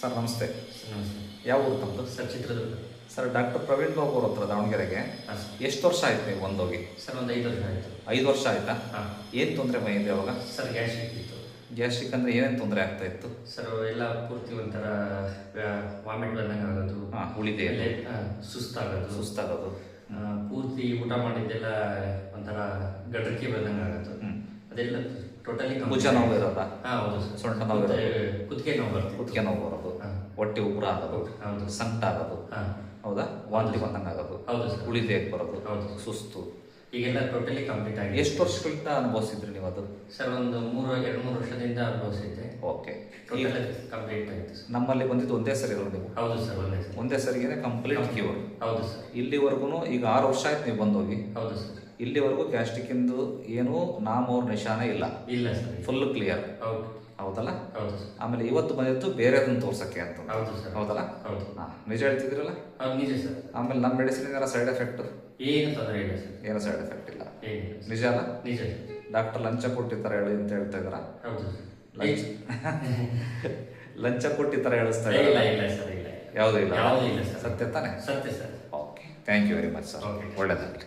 Sir ನಮಸ್ತೆ. ನಮಸ್ತೆ. ಯಾವ ಊರು ತಮ್ಮದು sir Chitradurga. Sir doctor Praveen Babu ಅವ್ರ ಹತ್ರ ದಾವಣಗೆರೆಗೆ. ಹಾಂ ಸರ್. ಎಷ್ಟು ವರ್ಷ ಆಯ್ತು ನೀವು ಒಂದೋಗಿ ಸರ್ ಒಂದು ಐದು ವರ್ಷ ಆಯಿತು. ಐದು ವರ್ಷ ಆಯ್ತಾ? ಹಾಂ. ಏನು ತೊಂದರೆ ಇದೆ ಅವಾಗ? ಸರ್ ಗ್ಯಾಸ್ಟ್ರಿಕ್ ಇತ್ತು. ಗ್ಯಾಸ್ಟ್ರಿಕ್ ಅಂದರೆ ಏನೇನು ತೊಂದರೆ ಆಗ್ತಾ ಇತ್ತು? ಸರ್ ಎಲ್ಲ ಪೂರ್ತಿ ಒಂಥರ ವಾಮಿಟ್ ಬಂದಂಗೆ ಆಗೋದು. ಹಾಂ ಉಳಿದೆ ಹಾಂ ಆ, ಸುಸ್ತಾಗೋದು. ಸುಸ್ತಾಗೋದು. ಆ, ಪೂರ್ತಿ ಊಟ ಮಾಡಿದ್ದೆಲ್ಲ ಒಂಥರ ಗಡ್ರಿಕೆ ಬಂದಂಗೆ ಆಗೋದು. ಅದೆಲ್ಲ ಟೋಟಲಿ ಭುಜ ನೋವು ಇರೋದಾ ಹೌದು ಸೊಂಟ ನೋವು? ಕುತ್ತಿಗೆ ನೋವು ಬರುತ್ತೆ ಕುತ್ತಿಗೆ ನೋವು ಬರೋದು. ಹಾಂ. ಹೊಟ್ಟೆ ಉಗುರ ಆಗೋದು. ಹೌದು ಸಂಕಟ ಆಗೋದು. ಹಾಂ. ಹೌದಾ? ವಾಂತಿ ಬಂದಂಗೆ ಆಗೋದು ಹೌದು ಸರ್ ಉಳಿದೇ ಬರೋದು. ಹೌದು. ಸುಸ್ತು. ಈಗೆಲ್ಲ ಟೋಟಲಿ ಕಂಪ್ಲೀಟ್ ಆಗಿದೆ. ಎಷ್ಟು ವರ್ಷಗಳಿಂದ ಅನುಭವಿಸಿದ್ರಿ ನೀವು ಅದು? ಸರ್ ಒಂದು ಮೂರು ಎರಡು ಮೂರು ವರ್ಷದಿಂದ ಅನುಭವಿಸಿದ್ದೆ. ಓಕೆ. ಟೋಟಲ್ ಕಂಪ್ಲೀಟ್ ಆಯಿತು ನಮ್ಮಲ್ಲಿ ಬಂದಿದ್ದು ಒಂದೇ ಸರಿ ಇರೋದು ನೀವು? ಹೌದು ಸರ್ ಒಂದೇ ಸರಿ. ಒಂದೇ ಸರಿಗೇನೆ ಕಂಪ್ಲೀಟ್ ಕ್ಯೂರ್ ಹೌದು ಸರ್ ಇಲ್ಲಿವರೆಗೂ ಈಗ ಆರು ವರ್ಷ ಆಯ್ತು ನೀವು ಬಂದೋಗಿ. ಹೌದು ಸರ್ ಇಲ್ಲಿವರೆಗೂ ಗ್ಯಾಸ್ಟ್ರಿಕ್ಕಿಂದು ಏನೂ ನಾಮೋರ್ ನಿಶಾನೆ ಇಲ್ಲ. ಇಲ್ಲ ಸರ್. ಫುಲ್ ಕ್ಲಿಯರ್ ಹೌದು. ಹೌದಲ್ಲ? ಹೌದು ಸರ್. ಆಮೇಲೆ ಇವತ್ತು ಬಂದಿತ್ತು ಬೇರೆದನ್ನ ತೋರ್ಸಕ್ಕೆ ಅಂತ. ಹೌದು ಸರ್. ಹೌದಲ್ಲ? ಹೌದು. ಹಾಂ ನಿಜ ಹೇಳ್ತಿದ್ರಲ್ಲ ಹೌದು ನಿಜ ಸರ್. ಆಮೇಲೆ ನಮ್ಮ ಮೆಡಿಸಿನ್ ಏನಾರ ಸೈಡ್ ಎಫೆಕ್ಟ್ ಏನು ತೊಂದರೆ ಇಲ್ಲ ಸರ್. ಏನೋ ಸೈಡ್ ಎಫೆಕ್ಟ್ ಇಲ್ಲ. ನಿಜ ಅಲ್ಲ? ನಿಜ ಡಾಕ್ಟರ್ ಲಂಚ ಕೊಟ್ಟಿರ್ತಾರೆ ಹೇಳಿ ಅಂತ ಹೇಳ್ತಾ ಇದ್ದಾರ? ಹೌದು ಲಂಚ ಲಂಚ ಹೇಳಿಸ್ತಾ ಇಲ್ಲ ಇಲ್ಲ ಸರ್ ಇಲ್ಲ ಯಾವುದೂ ಇಲ್ಲ? ಯಾವುದೂ ಇಲ್ಲ ಸರ್. ಸತ್ಯ ತಾನೆ? ಸತ್ಯ sir. Okay thank you very much sir okay ಒಳ್ಳೆಯದಾಗಲಿ